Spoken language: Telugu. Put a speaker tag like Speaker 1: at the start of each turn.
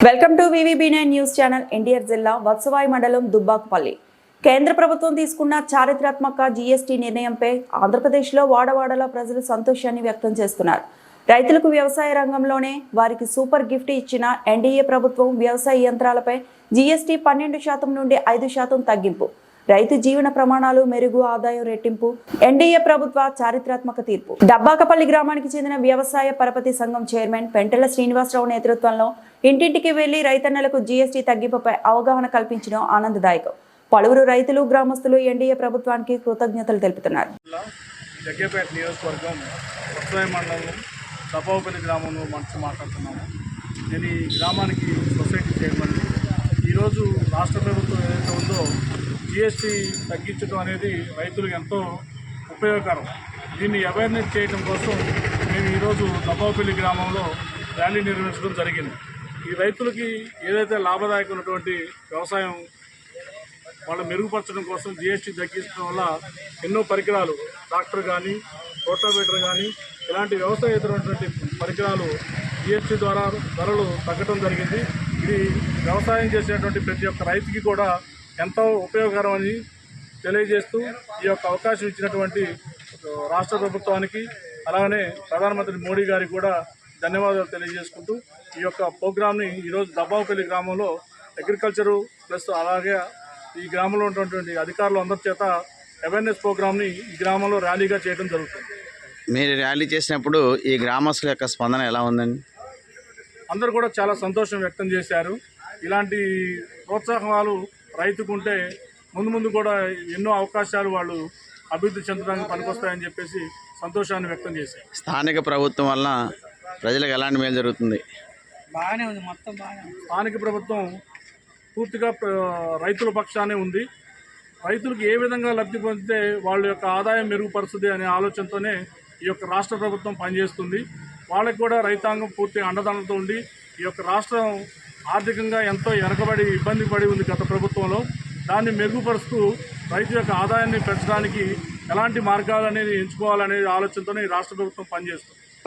Speaker 1: Welcome to VVB nine news channel NTR జిల్లా వత్సవాయి మండలం దుబ్బాకపల్లి. కేంద్ర ప్రభుత్వం తీసుకున్న చారిత్రాత్మక జీఎస్టీ నిర్ణయంపై ఆంధ్రప్రదేశ్లో వాడవాడల ప్రజలు సంతోషాన్ని వ్యక్తం చేస్తున్నారు. రైతులకు వ్యవసాయ రంగంలోనే వారికి సూపర్ గిఫ్ట్ ఇచ్చిన ఎన్డీఏ ప్రభుత్వం వ్యవసాయ యంత్రాలపై జీఎస్టీ పన్నెండు శాతం నుండి ఐదు శాతం తగ్గింపు. రైతు జీవన ప్రమాణాలు మెరుగు ఆదాయం రెట్టింపు ఎన్డీఏ ప్రభుత్వ చారిత్రాత్మక తీర్పు. డబ్బాకపల్లి గ్రామానికి చెందిన వ్యవసాయ పరపతి సంఘం చైర్మన్ పెంటల శ్రీనివాసరావు నేతృత్వంలో ఇంటింటికి వెళ్ళి రైతన్నలకు జీఎస్టీ తగ్గింపుపై అవగాహన కల్పించడం ఆనందదాయకం. పలువురు రైతులు గ్రామస్తులు ఎన్డీఏ ప్రభుత్వానికి కృతజ్ఞతలు తెలుపుతున్నారు.
Speaker 2: జగ్గేపేట నియోజకవర్గం మండలం గ్రామంలో మనసు మాట్లాడుతున్నాము. నేను ఈ గ్రామానికి సొసైటీ చైర్మన్ ఈరోజు రాష్ట్ర ప్రభుత్వం ఏదైతే ఉందో జిఎస్టీ తగ్గించడం అనేది రైతులకు ఎంతో ఉపయోగకరం. దీన్ని అవేర్నెస్ చేయడం కోసం మేము ఈరోజు దబ్బాపల్లి గ్రామంలో ర్యాలీ నిర్వహించడం జరిగింది. ఈ రైతులకి ఏదైతే లాభదాయకమైనటువంటి వ్యవసాయం వాళ్ళు మెరుగుపరచడం కోసం జిఎస్టీ తగ్గించడం వల్ల ఎన్నో పరికరాలు ట్రాక్టర్ కానీ రోటావేటర్ కానీ ఇలాంటి వ్యవసాయేతరమైనటువంటి పరికరాలు జిఎస్టీ ద్వారా ధరలు తగ్గడం జరిగింది. ఇది వ్యవసాయం చేసేటువంటి ప్రతి ఒక్క రైతుకి కూడా ఎంతో ఉపయోగకరం అని తెలియజేస్తూ ఈ యొక్క అవకాశం ఇచ్చినటువంటి రాష్ట్ర ప్రభుత్వానికి అలాగనే ప్రధానమంత్రి మోడీ గారికి కూడా ధన్యవాదాలు తెలియజేసుకుంటూ ఈ యొక్క ప్రోగ్రామ్ని ఈరోజు దబ్బాపల్లి గ్రామంలో అగ్రికల్చరు ప్లస్ అలాగే ఈ గ్రామంలో ఉన్నటువంటి అధికారులు అందరి చేత అవేర్నెస్ ప్రోగ్రామ్ని ఈ గ్రామంలో ర్యాలీగా చేయడం జరుగుతుంది.
Speaker 3: మీరు ర్యాలీ చేసినప్పుడు ఈ గ్రామస్తుల యొక్క స్పందన ఎలా ఉందండి?
Speaker 2: అందరూ కూడా చాలా సంతోషం వ్యక్తం చేశారు. ఇలాంటి ప్రోత్సాహనాలు రైతుకుంటే ముందు ముందు కూడా ఎన్నో అవకాశాలు వాళ్ళు అభివృద్ధి చెందడానికి పనికొస్తాయని చెప్పేసి సంతోషాన్ని వ్యక్తం చేశారు.
Speaker 3: స్థానిక ప్రభుత్వం వలన ప్రజలకు ఎలాంటి మేలు జరుగుతుంది?
Speaker 2: స్థానిక ప్రభుత్వం పూర్తిగా ప్ర- రైతుల పక్షానే ఉంది. రైతులకు ఏ విధంగా లబ్ధి పొందితే వాళ్ళ యొక్క ఆదాయం మెరుగుపరుస్తుంది అనే ఆలోచనతోనే ఈ యొక్క రాష్ట్ర ప్రభుత్వం పనిచేస్తుంది. వాళ్ళకి కూడా రైతాంగం పూర్తి అండదండలతో ఉండి ఈ యొక్క రాష్ట్రం ఆర్థికంగా ఎంతో వెనకబడి ఇబ్బంది పడి ఉంది గత ప్రభుత్వంలో. దాన్ని మెరుగుపరుస్తూ రైతు యొక్క ఆదాయాన్ని పెంచడానికి ఎలాంటి మార్గాలు అనేది ఎంచుకోవాలనే ఆలోచనతోనే ఈ రాష్ట్ర ప్రభుత్వం పనిచేస్తుంది.